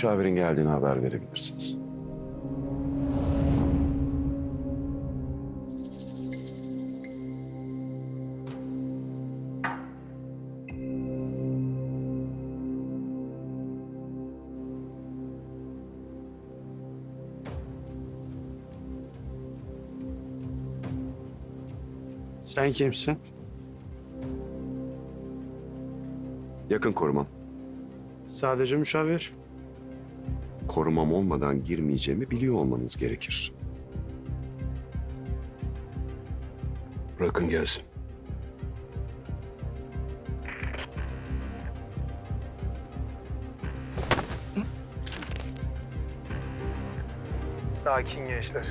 Müşavirin geldiğini haber verebilirsiniz. Sen kimsin? Yakın korumam. Sadece müşavir. Korumam olmadan girmeyeceğimi biliyor olmanız gerekir. Bırakın gelsin. Sakin gençler.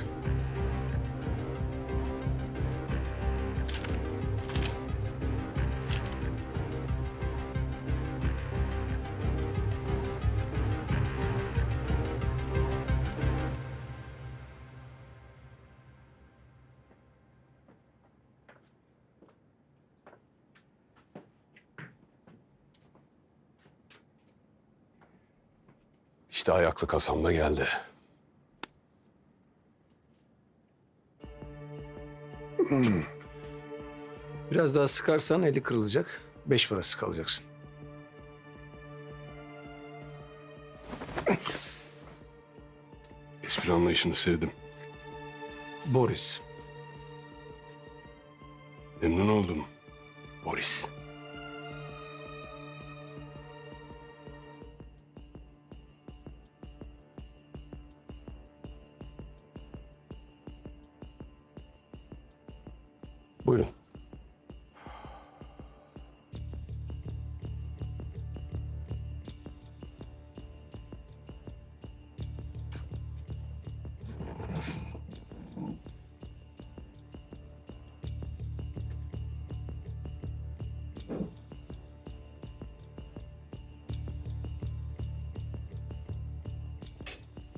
İşte ayaklı kasam da geldi. Biraz daha sıkarsan eli kırılacak. Beş parası kalacaksın. Espri anlayışını sevdim. Boris. Memnun oldum. Boris.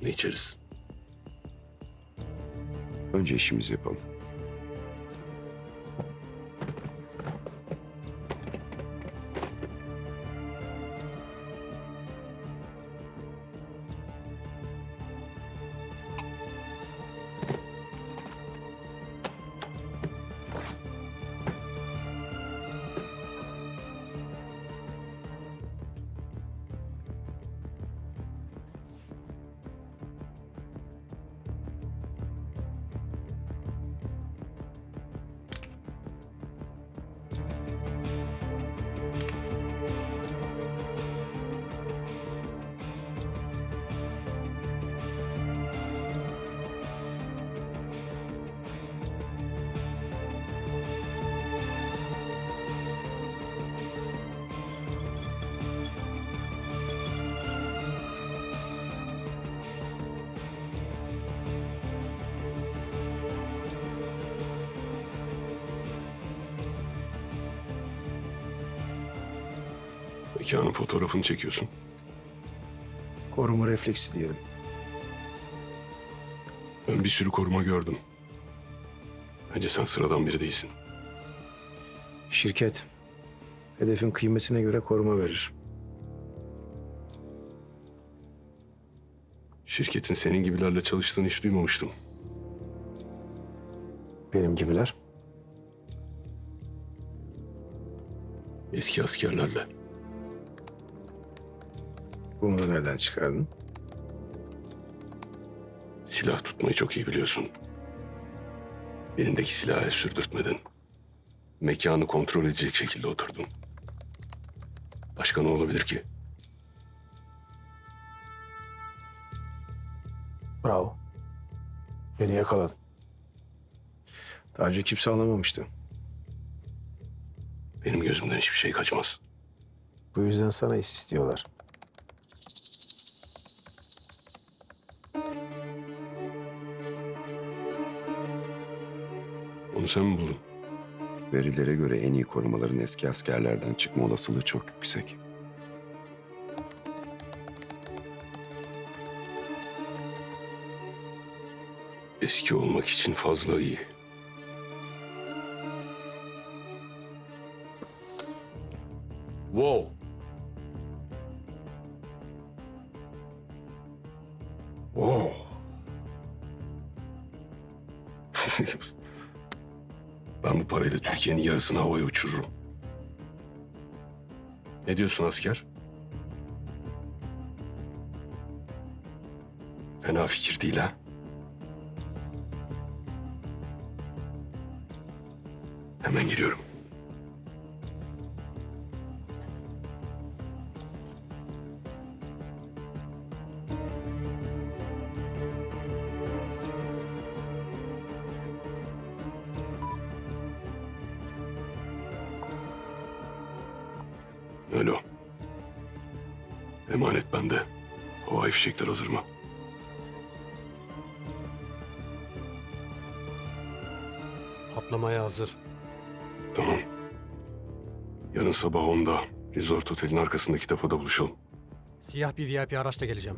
Ne içeriz? Önce işimizi yapalım. Mekanın fotoğrafını çekiyorsun. Koruma refleksi diyelim. Ben bir sürü koruma gördüm. Bence sen sıradan biri değilsin. Şirket hedefin kıymetine göre koruma verir. Şirketin senin gibilerle çalıştığını hiç duymamıştım. Benim gibiler. Eski askerlerle. Bunu da nereden çıkardın? Silah tutmayı çok iyi biliyorsun. Elindeki silahı sürdürtmedin. Mekanı kontrol edecek şekilde oturdun. Başka ne olabilir ki? Bravo. Beni yakaladın. Daha önce kimse anlamamıştı. Benim gözümden hiçbir şey kaçmaz. Bu yüzden sana iş istiyorlar. Onu sen mi buldun? Verilere göre en iyi korumaların eski askerlerden çıkma olasılığı çok yüksek. Eski olmak için fazla iyi. Wow. Oo. ben bu parayla Türkiye'nin yarısını havaya uçururum. Ne diyorsun asker? Fena fikir değil ha. Hemen giriyorum. Alo. Emanet bende. Havai fişekler hazır mı? Patlamaya hazır. Tamam. Yarın sabah 10'da Resort Otel'in arkasındaki depoda buluşalım. Siyah bir VIP araçla geleceğim.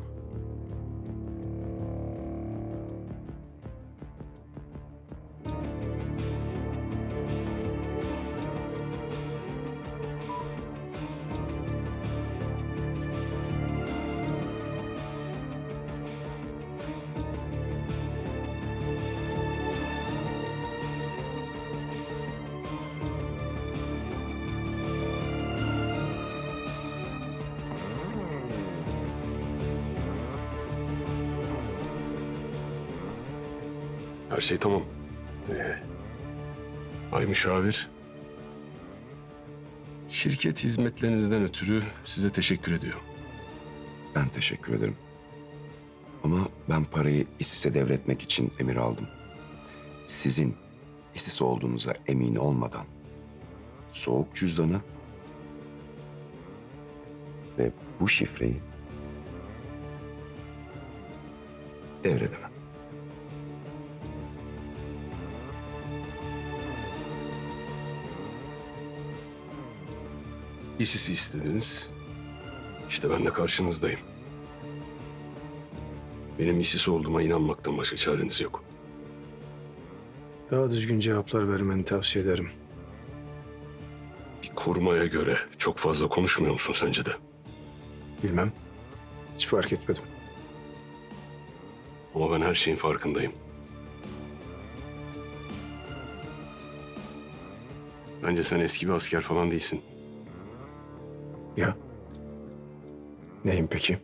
Her şey tamam. Ee, Ay müşavir. Şirket hizmetlerinizden ötürü size teşekkür ediyor. Ben teşekkür ederim. Ama ben parayı ISIS'e devretmek için emir aldım. Sizin ISIS olduğunuza emin olmadan soğuk cüzdanı ve bu şifreyi devredemem. İsis'i istediniz. İşte ben de karşınızdayım. Benim isis olduğuma inanmaktan başka çareniz yok. Daha düzgün cevaplar vermeni tavsiye ederim. Bir kurmaya göre çok fazla konuşmuyor musun sence de? Bilmem. Hiç fark etmedim. Ama ben her şeyin farkındayım. Bence sen eski bir asker falan değilsin. Ya. Neyim peki?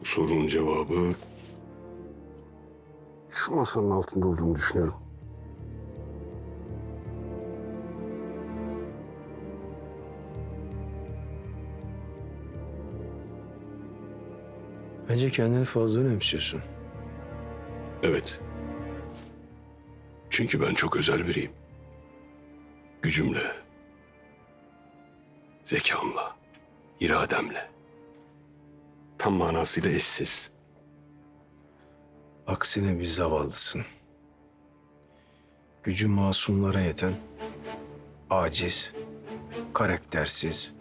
Bu sorunun cevabı... Şu masanın altında olduğunu düşünüyorum. Bence kendini fazla önemsiyorsun. Evet. Çünkü ben çok özel biriyim. Gücümle, zekamla, irademle. Tam manasıyla eşsiz. Aksine bir zavallısın. Gücü masumlara yeten, aciz, karaktersiz,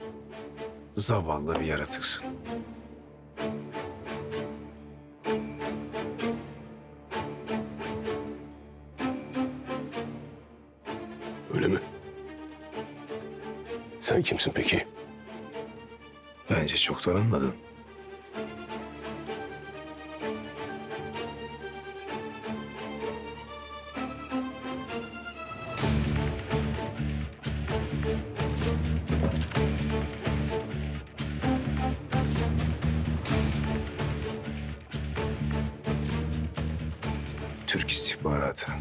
zavallı bir yaratıksın. Öyle mi? Sen kimsin peki? Bence çoktan anladın. Türk istihbaratı.